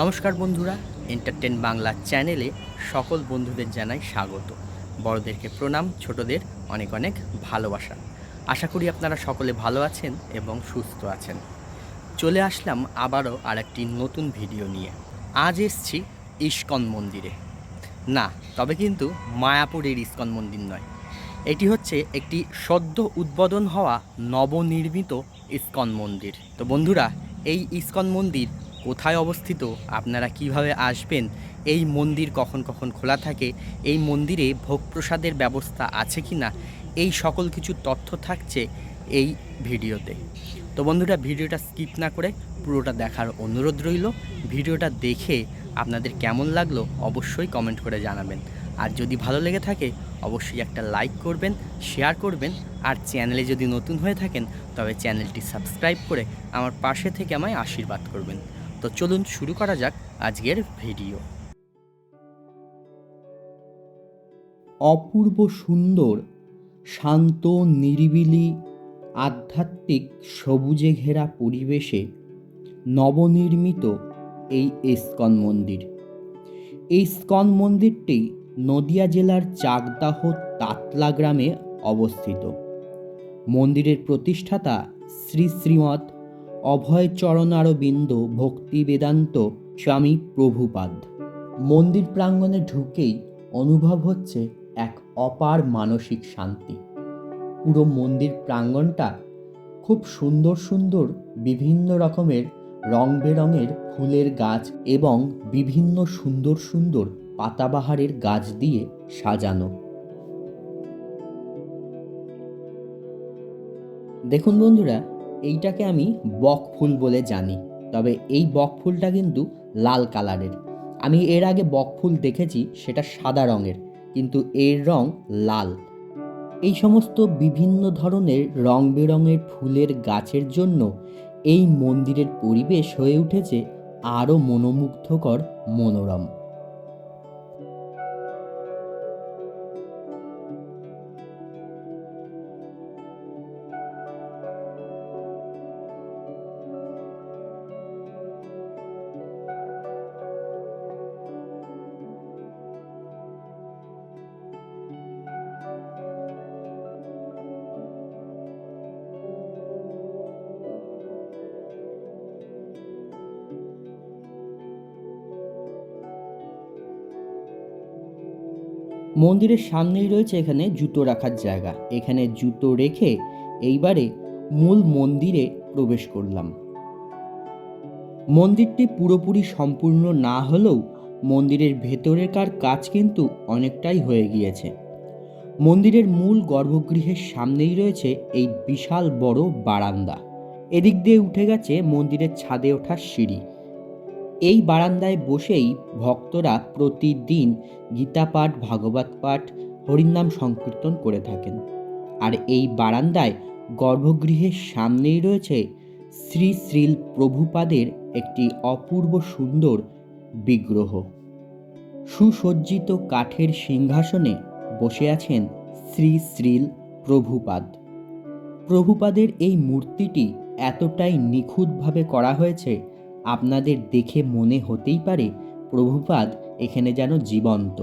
নমস্কার বন্ধুরা এন্টারটেন বাংলা চ্যানেলে সকল বন্ধুদের জানাই স্বাগত। বড়দেরকে প্রণাম, ছোটদের অনেক অনেক ভালোবাসা। আশা করি আপনারা সকলে ভালো আছেন এবং সুস্থ আছেন। চলে আসলাম আবারও আর একটি নতুন ভিডিও নিয়ে। আজ এসছি ইস্কন মন্দিরে। না, তবে কিন্তু মায়াপুরের ইস্কন মন্দির নয়। এটি হচ্ছে একটি সদ্য উদ্বোধন হওয়া নবনির্মিত ইস্কন মন্দির। তো বন্ধুরা, এই ইস্কন মন্দির কোথায় অবস্থিত, আপনারা কীভাবে আসবেন, এই মন্দির কখন কখন খোলা থাকে, এই মন্দিরে ভোগ প্রসাদের ব্যবস্থা আছে কি না, এই সকল কিছু তথ্য থাকছে এই ভিডিওতে। তো বন্ধুরা, ভিডিওটা স্কিপ না করে পুরোটা দেখার অনুরোধ রইল। ভিডিওটা দেখে আপনাদের কেমন লাগল অবশ্যই কমেন্ট করে জানাবেন। আর যদি ভালো লেগে থাকে, অবশ্যই একটা লাইক করবেন, শেয়ার করবেন। আর চ্যানেলে যদি নতুন হয়ে থাকেন, তবে চ্যানেলটি সাবস্ক্রাইব করে আমার পাশে থেকে আমায় আশীর্বাদ করবেন। তো চলুন শুরু করা যাক আজকের ভিডিও। অপূর্ব সুন্দর, শান্ত, নিরিবিলি, আধ্যাত্মিক, সবুজে ঘেরা পরিবেশে নবনির্মিত এই ইস্কন মন্দির। এই স্কন মন্দিরটি নদিয়া জেলার চাকদাহ তাতলা গ্রামে অবস্থিত। মন্দিরের প্রতিষ্ঠাতা শ্রী শ্রীমৎ অভয় চরণারবিন্দ ভক্তি বেদান্ত, স্বামী প্রভুপাদ। মন্দির প্রাঙ্গণে ঢুকেই অনুভব হচ্ছে এক অপার মানসিক শান্তি। পুরো মন্দির প্রাঙ্গণটা খুব সুন্দর সুন্দর বিভিন্ন রকমের রং বেরঙের ফুলের গাছ এবং বিভিন্ন সুন্দর সুন্দর পাতাবাহারের গাছ দিয়ে সাজানো। দেখুন বন্ধুরা এইটাকে আমি বক ফুল বলে জানি। তবে এই বক ফুলটা কিন্তু লাল কালারের। আমি এর আগে বক ফুল দেখেছি, সেটা সাদা রঙের, কিন্তু এর রং লাল। এই সমস্ত বিভিন্ন ধরনের রং বেরঙের ফুলের গাছের জন্য এই মন্দিরের পরিবেশ হয়ে উঠেছে আরও মনোমুগ্ধকর মনোরম। মন্দিরের সামনেই রয়েছে এখানে জুতো রাখার জায়গা। এখানে জুতো রেখে এইবারে মূল মন্দিরে প্রবেশ করলাম। মন্দিরটি পুরোপুরি সম্পূর্ণ না হলেও মন্দিরের ভেতরেকার কাজ কিন্তু অনেকটাই হয়ে গিয়েছে। মন্দিরের মূল গর্ভগৃহের সামনেই রয়েছে এই বিশাল বড় বারান্দা। এদিক দিয়ে উঠে গেছে মন্দিরের ছাদে ওঠার সিঁড়ি। এই বারান্দায় বসেই ভক্তরা প্রতিদিন গীতা পাঠ, ভাগবত পাঠ, হরিনাম সংকীর্তন করে থাকেন। আর এই বারান্দায় গর্ভগৃহের সামনেই রয়েছে শ্রী শ্রীল প্রভুপাদের একটি অপূর্ব সুন্দর বিগ্রহ। সুসজ্জিত কাঠের সিংহাসনে বসে আছেন শ্রী শ্রীল প্রভুপাদ। প্রভুপাদের এই মূর্তিটি এতটাই নিখুঁতভাবে করা হয়েছে আপনাদের দেখে মনে হতেই পারে প্রভুপাদ এখানে যেন জীবন্ত।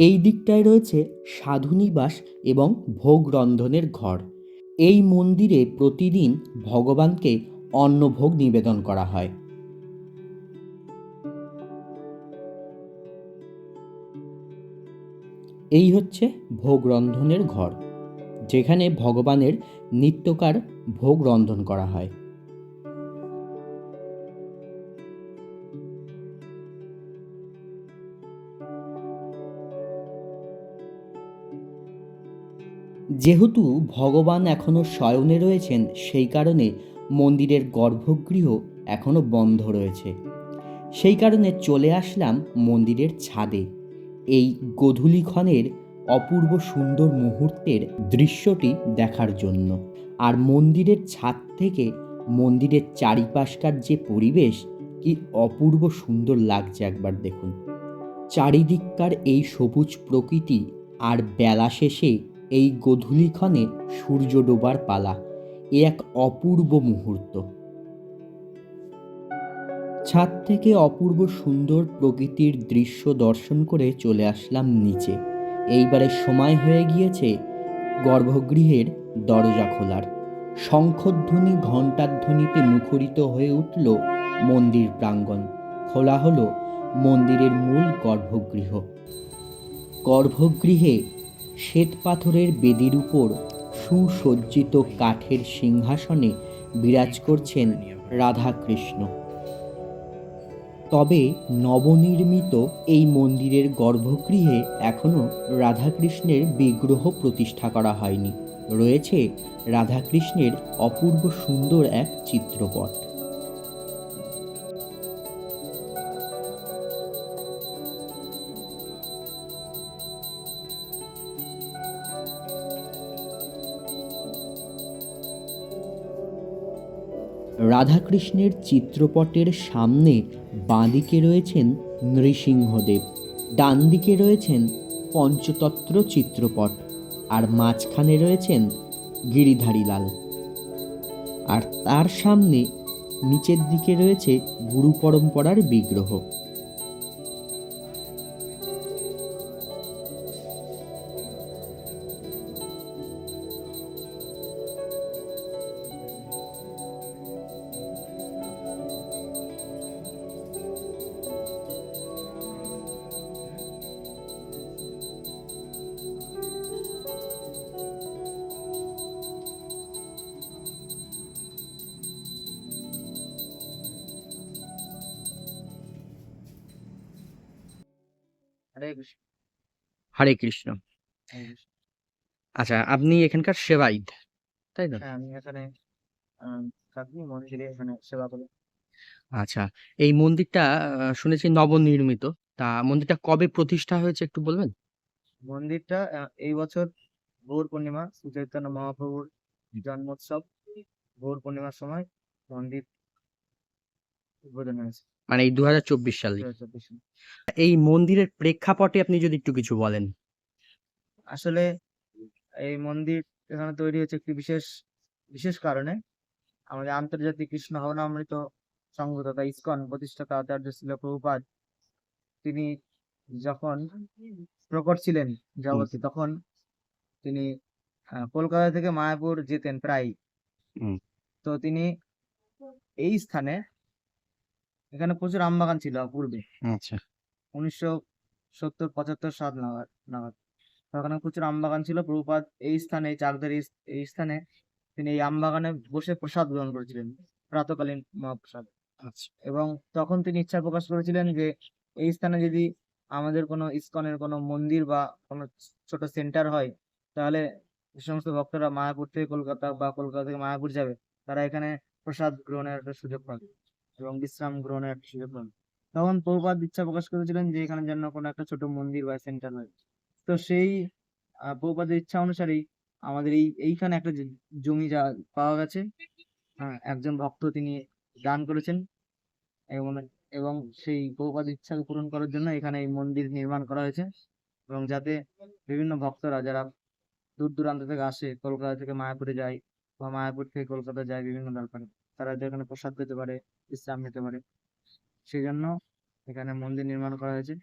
এই দিকটায় রয়েছে সাধুনিবাস এবং ভোগ রন্ধনের ঘর। এই মন্দিরে প্রতিদিন ভগবানকে অন্নভোগ নিবেদন করা হয়। এই হচ্ছে ভোগ রন্ধনের ঘর, যেখানে ভগবানের নিত্যকার ভোগ রন্ধন করা হয়। যেহেতু ভগবান এখনও শয়নে রয়েছেন, সেই কারণে মন্দিরের গর্ভগৃহ এখনও বন্ধ রয়েছে। সেই কারণে চলে আসলাম মন্দিরের ছাদে। এই গোধূলিক্ষণের অপূর্ব সুন্দর মুহূর্তের দৃশ্যটি দেখার জন্য। আর মন্দিরের ছাদ থেকে মন্দিরের চারিপাশকার যে পরিবেশ, কি অপূর্ব সুন্দর লাগছে একবার দেখুন। চারিদিককার এই সবুজ প্রকৃতি আর বেলা শেষে এই গোধূলিক্ষণে সূর্য ডোবার পালা, এ এক অপূর্ব মুহূর্ত। ছাদ থেকে অপূর্ব সুন্দর প্রকৃতির দৃশ্য দর্শন করে চলে আসলাম নিচে। এইবারে সময় হয়ে গিয়েছে গর্ভগৃহের দরজা খোলার। শঙ্খধ্বনি ঘণ্টার ধ্বনিতে মুখরিত হয়ে উঠল মন্দির প্রাঙ্গণ। খোলা হলো মন্দিরের মূল গর্ভগৃহ। গর্ভগৃহে শ্বেত পাথরের বেদির উপর সুসজ্জিত কাঠের সিংহাসনে বিরাজ করছেন রাধাকৃষ্ণ। তবে নবনির্মিত এই মন্দিরের গর্ভগৃহে এখনও রাধাকৃষ্ণের বিগ্রহ প্রতিষ্ঠা করা হয়নি। রয়েছে রাধাকৃষ্ণের অপূর্ব সুন্দর এক চিত্রপট। রাধাকৃষ্ণের চিত্রপটের সামনে বাঁদিকে রয়েছেন নৃসিংহদেব ডান দিকে রয়েছেন পঞ্চতত্র চিত্রপট আর মাঝখানে রয়েছেন গিরিধারীলাল। আর তার সামনে নিচের দিকে রয়েছে গুরু পরম্পরার বিগ্রহ। হরে কৃষ্ণ। আচ্ছা আপনি এখানকার সেবাইত তাই তো? হ্যাঁ আমি এখানে সেবা করি। আচ্ছা এই মন্দিরটা শুনেছি নবনির্মিত। তা মন্দিরটা কবে প্রতিষ্ঠা হয়েছে একটু বলবেন? মন্দিরটা এই বছর গৌর পূর্ণিমা চৈতন্য মহাপ্রভুর জন্মোৎসব। গৌর পূর্ণিমার সময় মন্দির উদ্বোধন হয়েছে। মানে এই দু হাজার চব্বিশ সালে। এই মন্দিরের প্রেক্ষাপটে আপনি যদি একটু কিছু বলেন। আসলে এই মন্দির এখানে তৈরি হয়েছে একটি বিশেষ বিশেষ কারণে। আমাদের আন্তর্জাতিক কৃষ্ণ ভবনামৃত সংঘ তথা ইসকন প্রতিষ্ঠাতা আচার্য শিল প্রভুপাদ। তিনি যখন প্রকট ছিলেন জগতে তখন তিনি আহ, কলকাতা থেকে মায়াপুর যেতেন প্রায় তো তিনি এই স্থানে এখানে প্রচুর আমবাগান ছিল পূর্বে। আচ্ছা। উনিশশো সত্তর পঁচাত্তর সাল নাগাদ নাগাদ। ওখানে প্রচুর আমবাগান ছিল। প্রভুপাদ এই স্থানে চাকদার এই স্থানে তিনি এই আমবাগানে বসে প্রসাদ গ্রহণ করেছিলেন প্রাতকালীন মহাপ্রসাদ। আচ্ছা। এবং তখন তিনি ইচ্ছা প্রকাশ করেছিলেন যে এই স্থানে যদি আমাদের কোনো ইসকনের কোনো মন্দির বা কোনো ছোট সেন্টার হয় তাহলে যে সমস্ত ভক্তরা মায়াপুর থেকে কলকাতা বা কলকাতা থেকে মায়াপুর যাবে তারা এখানে প্রসাদ গ্রহণের একটা সুযোগ পাবে। এবং বিশ্রাম গ্রহণের একটা সুযোগ পাবে তখন প্রভুপাদ ইচ্ছা প্রকাশ করেছিলেন যে এখানে যেন কোনো একটা ছোট মন্দির বা সেন্টার হয় তো সেই আহ, প্রভুপাদের ইচ্ছা অনুসারেই আমাদের এই এইখানে একটা জমি যা পাওয়া গেছে। হ্যাঁ একজন ভক্ত তিনি দান করেছেন। এবং এবং সেই প্রভুপাদ ইচ্ছাকে পূরণ করার জন্য এখানে এই মন্দির নির্মাণ করা হয়েছে। এবং যাতে বিভিন্ন ভক্তরা যারা দূর দূরান্ত থেকে আসে কলকাতা থেকে মায়াপুরে যায় বা মায়াপুর থেকে কলকাতা যায় বিভিন্ন দরকারে। তারা এখানে প্রসাদ পেতে পারে বিশ্রাম নিতে পারে। সেই জন্য এখানে মন্দির নির্মাণ করা হয়েছে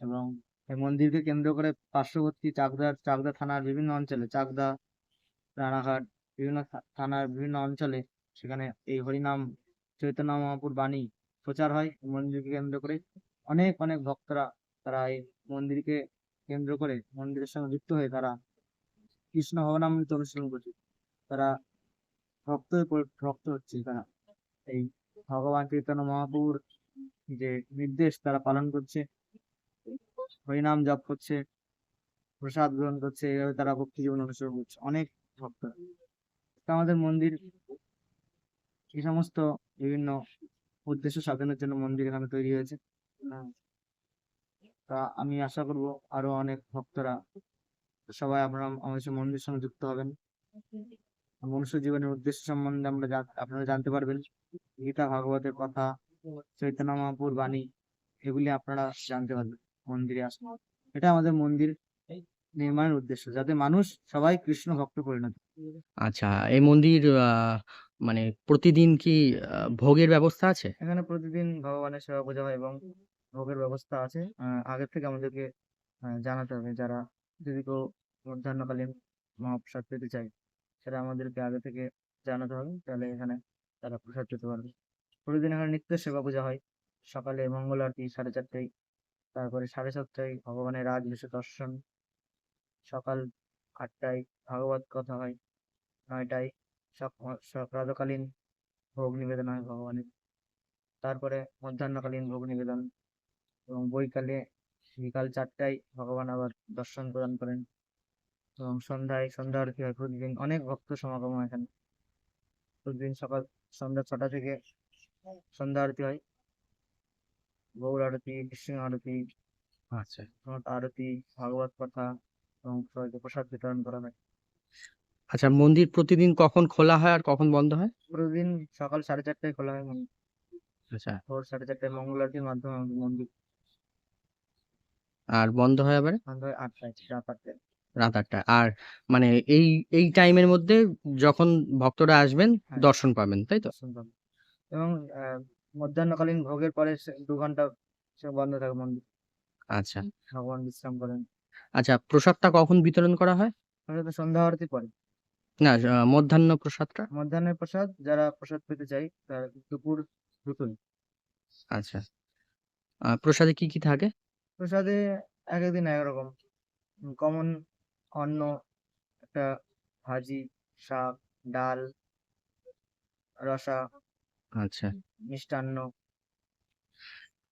এবং এই মন্দিরকে কেন্দ্র করে পার্শ্ববর্তী চাকদার চাকদা থানার বিভিন্ন অঞ্চলে, চাকদা, রানাঘাট, বিভিন্ন থানার বিভিন্ন অঞ্চলে সেখানে এই হরিনাম, চৈতন্য মহাপুর বাণী প্রচার হয়। মন্দিরকে কেন্দ্র করে অনেক অনেক ভক্তরা তারা এই মন্দিরকে কেন্দ্র করে মন্দিরের সঙ্গে যুক্ত হয়ে তারা কৃষ্ণ ভবনামৃত অনুসরণ করছে। তারা ভক্ত ভক্ত হচ্ছে তারা। এই ভগবান চৈতন্য মহাপুর যে নির্দেশ তারা পালন করছে, হরিনাম জপ করছে, প্রসাদ গ্রহণ করছে এইভাবে তারা ভক্তি জীবন অনুসরণ করছে। অনেক ভক্ত। তো আমাদের মন্দির, এই সমস্ত বিভিন্ন উদ্দেশ্য সাধনের জন্য মন্দির এখানে তৈরি হয়েছে। তা আমি আশা করব আরও অনেক ভক্তরা, সবাই আপনারা আমাদের সাথে মন্দিরের সঙ্গে যুক্ত হবেন। মনুষ্য জীবনের উদ্দেশ্য সম্বন্ধে আমরা আপনারা জানতে পারবেন। গীতা ভাগবতের কথা চৈতন্য মহাপুর বাণী এগুলি আপনারা জানতে পারবেন মন্দিরে আসুন এটা আমাদের মন্দির নির্মাণের উদ্দেশ্য যাতে মানুষ সবাই কৃষ্ণ ভক্ত পরিণত। আচ্ছা এই মন্দির আহ, মানে প্রতিদিন কি ভোগের ব্যবস্থা আছে? এখানে প্রতিদিন ভগবানের সেবা পূজা হয় এবং ভোগের ব্যবস্থা আছে। আগের থেকে আমাদেরকে জানাতে হবে যারা যদি কেউ মধ্যাহ্নকালীন মহাপ্রসাদ পেতে চায়। সেটা আমাদেরকে আগে থেকে জানাতে হবে, তাহলে এখানে তারা প্রসাদ পেতে পারবে। প্রতিদিন এখানে নিত্য সেবা পূজা হয়। সকালে মঙ্গল আরতি সাড়ে চারটায়, তারপরে সাড়ে সাতটায় ভগবানের রাজবেশ দর্শন। সকাল আটটায় ভাগবত কথা হয়, নয়টায় প্রাতকালীন ভোগ নিবেদন হয় ভগবানের। তারপরে মধ্যাহ্নকালীন ভোগ নিবেদন এবং বৈকালে, বিকাল চারটায় ভগবান আবার দর্শন প্রদান করেন। এবং সন্ধ্যায় সন্ধ্যা আরতি হয় প্রতিদিন। অনেক ভক্ত সমাগম হয় এখানে। প্রতিদিন সকাল সন্ধ্যা ছটা থেকে সন্ধ্যা আরতি হয়। গৌর আরতি কৃষ্ণ আরতি আচ্ছা। আরতি ভাগবত কথা এবং সবাইকে প্রসাদ বিতরণ করা হয়। আচ্ছা মন্দির প্রতিদিন কখন খোলা হয় আর কখন বন্ধ হয়? প্রতিদিন সকাল সাড়ে চারটায় খোলা হয় মন্দির। আচ্ছা। ভোর সাড়ে চারটায় মঙ্গল আরতির মাধ্যমে মন্দির। আর বন্ধ হয় আবার? বন্ধ হয় আটটায় রাত আটটায়। রাত আটটা আর মানে এই এই টাইমের মধ্যে যখন ভক্তরা আসবেন হ্যাঁ। দর্শন পাবেন তাই তো? দর্শন পাবে এবং আহ, মধ্যাহ্নকালীন ভোগের পরে সে- দু ঘণ্টা সে বন্ধ থাকে মন্দির। আচ্ছা। ভগবান বিশ্রাম করেন। আচ্ছা প্রসাদটা কখন বিতরণ করা হয়? ওটা সন্ধ্যা আরতি পরে। না আহ, মধ্যাহ্ন প্রসাদটা? মধ্যাহ্নের প্রসাদ যারা প্রসাদ পেতে চায় তার দুপুর দুটোই। আচ্ছা। আহ, প্রসাদে কি কি থাকে? প্রসাদে এক একদিন এক রকম। কমন অন্ন একটা ভাজি শাক ডাল রসা আচ্ছা। মিষ্টান্ন।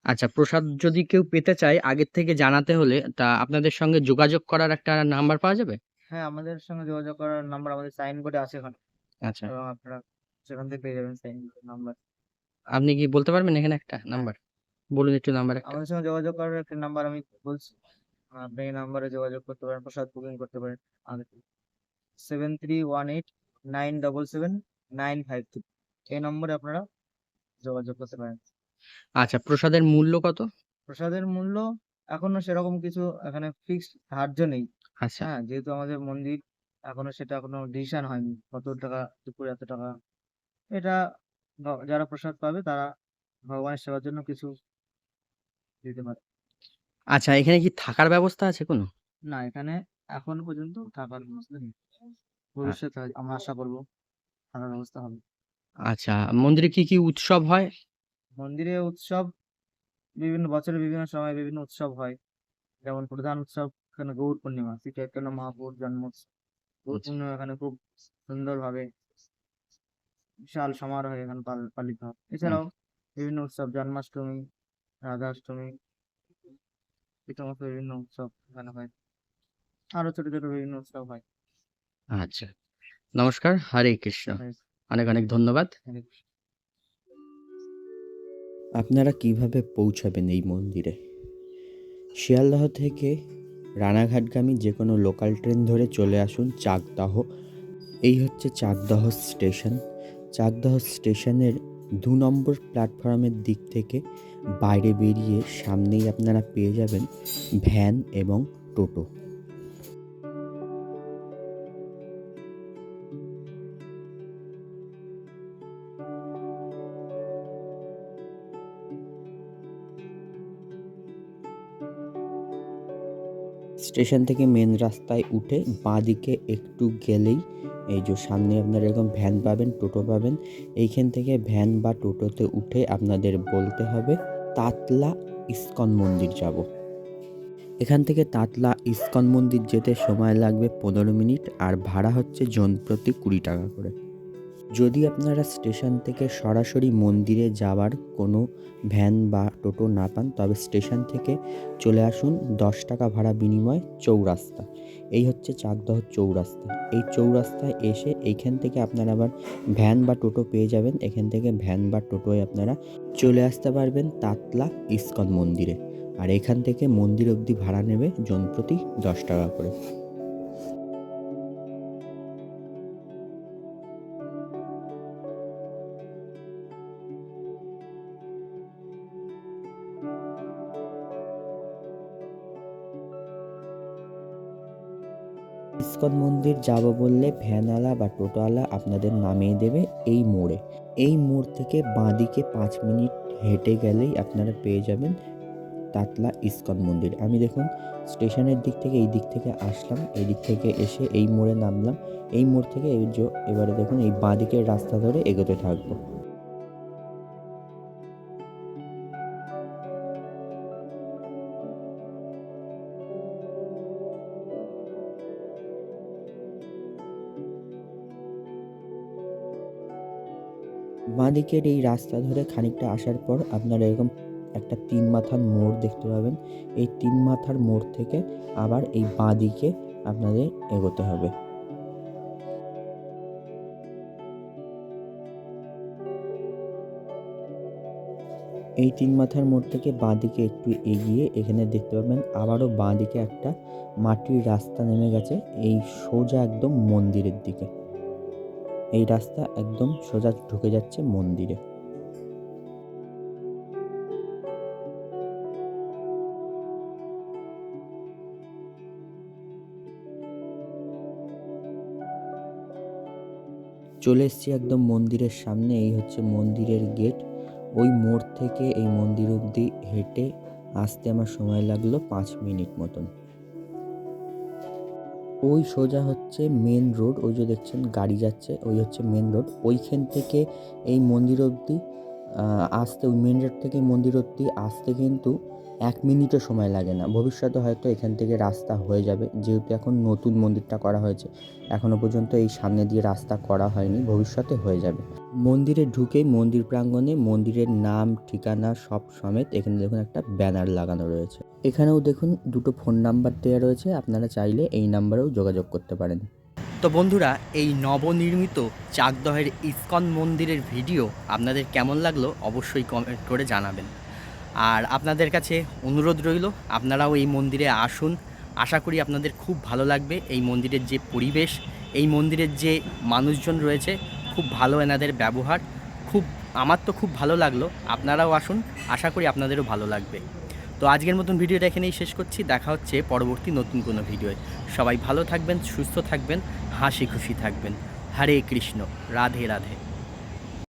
আচ্ছা প্রসাদ যদি কেউ পেতে চায় আগের থেকে জানাতে হলে তা আপনাদের সঙ্গে যোগাযোগ করার একটা নাম্বার পাওয়া যাবে? হ্যাঁ আমাদের সঙ্গে যোগাযোগ করার নাম্বার আমাদের সাইন বোর্ডে আছে এখানে। আচ্ছা। এবং আপনারা সেখান থেকে পেয়ে যাবেন সাইন নাম্বার। আপনি কি বলতে পারবেন এখানে একটা নাম্বার? বলুন একটু নাম্বার আমাদের সঙ্গে যোগাযোগ করার একটা নাম্বার আমি বলছি। আপনি এই নাম্বারে যোগাযোগ করতে পারেন প্রসাদ বুকিং করতে পারেন। আগে seven three one eight nine double seven nine five three এই নম্বরে আপনারা যোগাযোগ করতে পারেন। আচ্ছা প্রসাদের মূল্য কত? প্রসাদের মূল্য এখনও সেরকম কিছু এখানে ফিক্সড ধার্য নেই। আচ্ছা। হ্যাঁ যেহেতু আমাদের মন্দির এখনও সেটা কোনো ডিসিশন হয়নি। কত টাকা দুপুরে এত টাকা। এটা যারা প্রসাদ পাবে তারা ভগবানের সেবার জন্য কিছু দিতে পারে। আচ্ছা এখানে কি থাকার ব্যবস্থা আছে কোনো? না এখানে এখন পর্যন্ত থাকার ব্যবস্থা নেই। ভবিষ্যতে আমরা আশা করব থাকার ব্যবস্থা হবে। আচ্ছা মন্দিরে কি কি উৎসব হয়? মন্দিরে উৎসব বিভিন্ন বছরে বিভিন্ন সময় বিভিন্ন উৎসব হয়। যেমন প্রধান উৎসব এখানে গৌর পূর্ণিমা শ্রী চৈতন্য মহাপুর জন্মোৎসব গৌর আচ্ছা। পূর্ণিমা এখানে খুব সুন্দরভাবে বিশাল সমারোহে এখানে পাল- পালিত হয়। এছাড়াও বিভিন্ন উৎসব জন্মাষ্টমী রাধাষ্টমী এই সমস্ত বিভিন্ন উৎসব এখানে হয়। আরও ছোট ছোট বিভিন্ন উৎসব হয়। আচ্ছা নমস্কার হরে কৃষ্ণ। অনেক অনেক ধন্যবাদ। আপনারা কীভাবে পৌঁছাবেন এই মন্দিরে? শিয়ালদহ থেকে রানাঘাটগামী যে কোনো লোকাল ট্রেন ধরে চলে আসুন চাকদাহ। এই হচ্ছে চাকদাহ স্টেশন। চাকদাহ স্টেশনের দু নম্বর প্ল্যাটফর্মের দিক থেকে বাইরে বেরিয়ে সামনেই আপনারা পেয়ে যাবেন ভ্যান এবং টোটো। স্টেশন থেকে মেন রাস্তায় উঠে বাঁ দিকে একটু গেলেই এই যে সামনে আপনারা এরকম ভ্যান পাবেন, টোটো পাবেন, এইখান থেকে ভ্যান বা টোটোতে উঠে আপনাদের বলতে হবে, তাতলা ইস্কন মন্দির যাব। এখান থেকে তাতলা ইস্কন মন্দির যেতে সময় লাগবে পনেরো মিনিট আর ভাড়া হচ্ছে জন প্রতি কুড়ি টাকা করে। যদি আপনারা স্টেশন থেকে সরাসরি মন্দিরে যাওয়ার কোনো ভ্যান বা টোটো না পান, তবে স্টেশন থেকে চলে আসুন দশ টাকা ভাড়া বিনিময়ে চৌরাস্তা। এই হচ্ছে চাকদহ চৌরাস্তা। এই চৌরাস্তায় এসে এইখান থেকে আপনারা আবার ভ্যান বা টোটো পেয়ে যাবেন। এখান থেকে ভ্যান বা টোটোয় আপনারা চলে আসতে পারবেন তাতলা ইস্কন মন্দিরে। আর এখান থেকে মন্দির অবধি ভাড়া নেবে জন প্রতি দশ টাকা করে। ইস্কন মন্দির যাব বললে ভ্যানওয়ালা বা টোটোওয়ালা আপনাদের নামিয়ে দেবে এই মোড়ে। এই মোড় থেকে বাঁদিকে পাঁচ মিনিট হেঁটে গেলেই আপনারা পেয়ে যাবেন তাতলা ইস্কন মন্দির। আমি দেখুন স্টেশনের দিক থেকে এই দিক থেকে আসলাম, এই দিক থেকে এসে এই মোড়ে নামলাম। এই মোড় থেকে এই এবারে দেখুন এই বাঁদিকের রাস্তা ধরে এগোতে থাকব। বাঁদিকের এই রাস্তা ধরে খানিকটা আসার পর আপনারা এরকম একটা তিন মাথার মোড় দেখতে পাবেন। এই তিন মাথার মোড় থেকে আবার এই বাঁদিকে আপনাদের এগোতে হবে। এই তিন মাথার মোড় থেকে বাঁদিকে একটু এগিয়ে এখানে দেখতে পাবেন আবারও বাঁদিকে একটা মাটির রাস্তা নেমে গেছে। এই সোজা একদম মন্দিরের দিকে। এই রাস্তা একদম সোজা ঢুকে যাচ্ছে মন্দিরে। চলে এসেছি একদম মন্দিরের সামনে, এই হচ্ছে মন্দিরের গেট। ওই মোড় থেকে এই মন্দির অবধি হেঁটে আসতে আমার সময় লাগল পাঁচ মিনিট মতন। ওই সোজা হচ্ছে মেন রোড ওই যে দেখছেন গাড়ি যাচ্ছে, ওই হচ্ছে মেন রোড ওইখান থেকে এই মন্দির অবধি আসতে, ওই মেন রোড থেকে মন্দির অবধি আসতে কিন্তু এক মিনিটও সময় লাগে না। ভবিষ্যতে হয়তো এখান থেকে রাস্তা হয়ে যাবে, যেহেতু এখন নতুন মন্দিরটা করা হয়েছে। এখনও পর্যন্ত এই সামনে দিয়ে রাস্তা করা হয়নি, ভবিষ্যতে হয়ে যাবে। মন্দিরে ঢুকেই মন্দির প্রাঙ্গণে মন্দিরের নাম, ঠিকানা সব সমেত এখানে দেখুন একটা ব্যানার লাগানো রয়েছে। এখানেও দেখুন দুটো ফোন নাম্বার দেওয়া রয়েছে, আপনারা চাইলে এই নাম্বারেও যোগাযোগ করতে পারেন। তো বন্ধুরা, এই নবনির্মিত চাকদহের ইস্কন মন্দিরের ভিডিও আপনাদের কেমন লাগল অবশ্যই কমেন্ট করে জানাবেন। আর আপনাদের কাছে অনুরোধ রইল, আপনারাও এই মন্দিরে আসুন। আশা করি আপনাদের খুব ভালো লাগবে এই মন্দিরের যে পরিবেশ, এই মন্দিরের যে মানুষজন রয়েছে খুব ভালো এনাদের ব্যবহার। খুব, আমার তো খুব ভালো লাগল। আপনারাও আসুন, আশা করি আপনাদেরও ভালো লাগবে। তো আজকের মতন ভিডিওটা এখানেই শেষ করছি। দেখা হচ্ছে পরবর্তী নতুন কোনো ভিডিওয়। সবাই ভালো থাকবেন, সুস্থ থাকবেন, হাসি খুশি থাকবেন। হরে কৃষ্ণ, রাধে রাধে।